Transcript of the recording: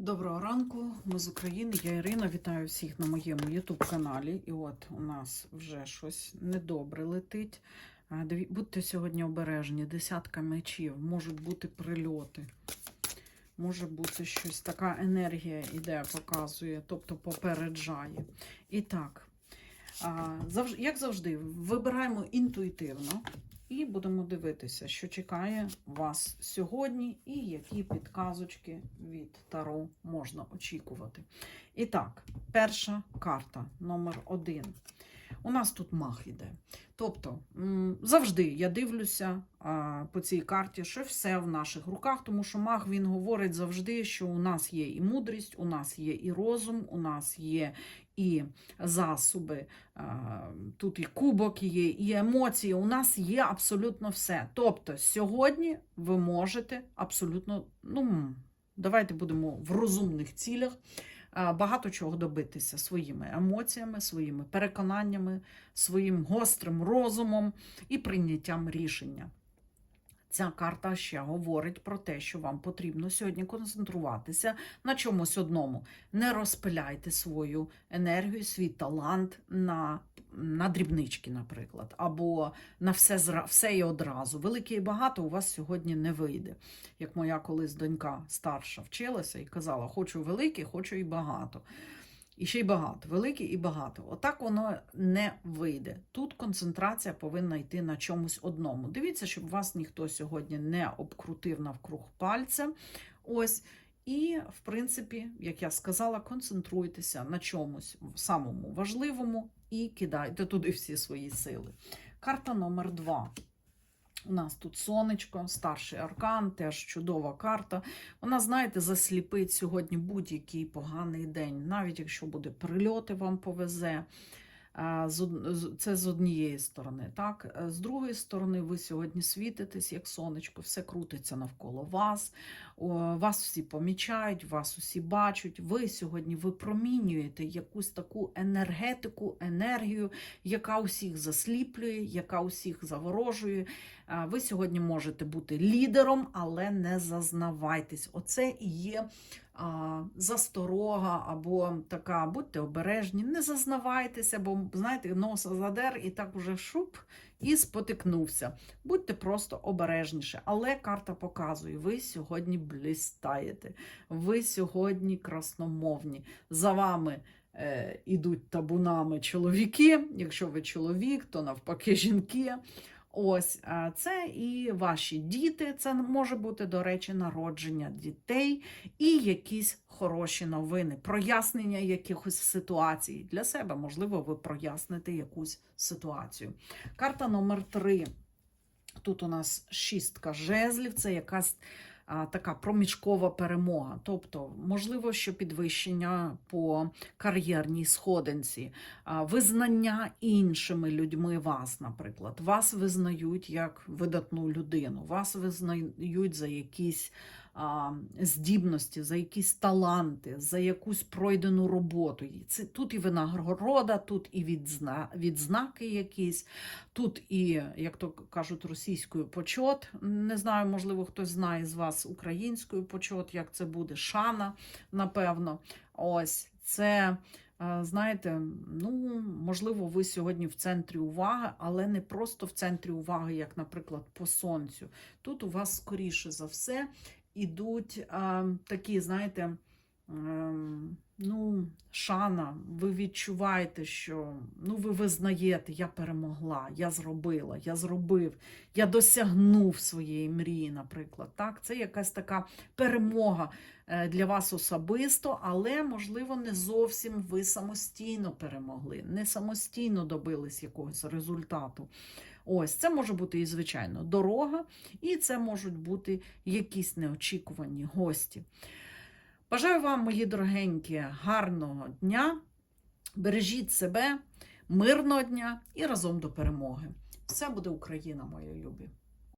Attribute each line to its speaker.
Speaker 1: Доброго ранку, ми з України. Я Ірина. Вітаю всіх на моєму YouTube каналі. І от у нас вже щось недобре летить. Будьте сьогодні обережні, десятка мечів, можуть бути прильоти. Може бути щось, така енергія іде, показує, тобто попереджає. І так, як завжди, вибираємо інтуїтивно і будемо дивитися, що чекає вас сьогодні, і які підказочки від Таро можна очікувати. І так, перша карта номер один. У нас тут мах іде. Тобто, завжди я дивлюся по цій карті, що все в наших руках, тому що маг він говорить завжди, що у нас є і мудрість, у нас є і розум, у нас є і засоби, тут і кубок є, і емоції. У нас є абсолютно все. Тобто, сьогодні ви можете абсолютно, ну, давайте будемо в розумних цілях. Багато чого добитися своїми емоціями, своїми переконаннями, своїм гострим розумом і прийняттям рішення. Ця карта ще говорить про те, що вам потрібно сьогодні концентруватися на чомусь одному. Не розпиляйте свою енергію, свій талант на, на дрібнички, наприклад, або на все, все і одразу. Велике і багато у вас сьогодні не вийде. Як моя колись донька старша вчилася і казала: хочу велике, хочу і багато. І ще й багато, велике і багато. Отак воно не вийде. Тут концентрація повинна йти на чомусь одному. Дивіться, щоб вас ніхто сьогодні не обкрутив навкруг пальця. Ось. І, в принципі, як я сказала, концентруйтеся на чомусь самому важливому і кидайте туди всі свої сили. Карта номер два. У нас тут сонечко, старший аркан, теж чудова карта. Вона, знаєте, засліпить сьогодні будь-який поганий день, навіть якщо буде прильоти, вам повезе. З- Це з однієї сторони. Так? Е, З другої сторони, ви сьогодні світитесь, як сонечко, все крутиться навколо вас. Вас всі помічають, вас усі бачать. Ви сьогодні випромінюєте якусь таку енергетику, енергію, яка усіх засліплює, яка усіх заворожує. Ви сьогодні можете бути лідером, але не зазнавайтесь. Оце і є засторога або така, будьте обережні, не зазнавайтеся, бо знаєте, носа задер і так уже шуп і спотикнувся. Будьте просто обережніше. Але карта показує, ви сьогодні блістаєте, ви сьогодні красномовні. За вами е, ідуть табунами чоловіки. Якщо ви чоловік, то навпаки жінки. Ось це і ваші діти. Це може бути, до речі, народження дітей і якісь хороші новини, прояснення якихось ситуацій. Для себе, можливо, ви проясните якусь ситуацію. Карта номер три. Тут у нас шістка жезлів, це якась така проміжкова перемога. Тобто, можливо, що підвищення по кар'єрній сходинці, визнання іншими людьми вас, наприклад. Вас визнають як видатну людину, вас визнають за якісь здібності, за якісь таланти, за якусь пройдену роботу. Це тут і винагорода, тут і відзна, відзнаки якісь, тут і, як то кажуть, російською почот. Не знаю, можливо, хтось знає з вас українською почот, як це буде, шана, напевно. Ось це. е, Знаєте, ну можливо, ви сьогодні в центрі уваги, але не просто в центрі уваги, як, наприклад, по сонцю. Тут у вас, скоріше за все, ідуть а, такі, знаєте, ем, ну, шана, ви відчуваєте, що ну, ви визнаєте, я перемогла, я зробила, я зробив, я досягнув своєї мрії, наприклад. Так? Це якась така перемога е, для вас особисто, але, можливо, не зовсім ви самостійно перемогли, не самостійно добились якогось результату. Ось це може бути і, звичайно, дорога, і це можуть бути якісь неочікувані гості. Бажаю вам, мої дорогенькі, гарного дня. Бережіть себе, мирного дня і разом до перемоги. Все буде Україна, мої любі!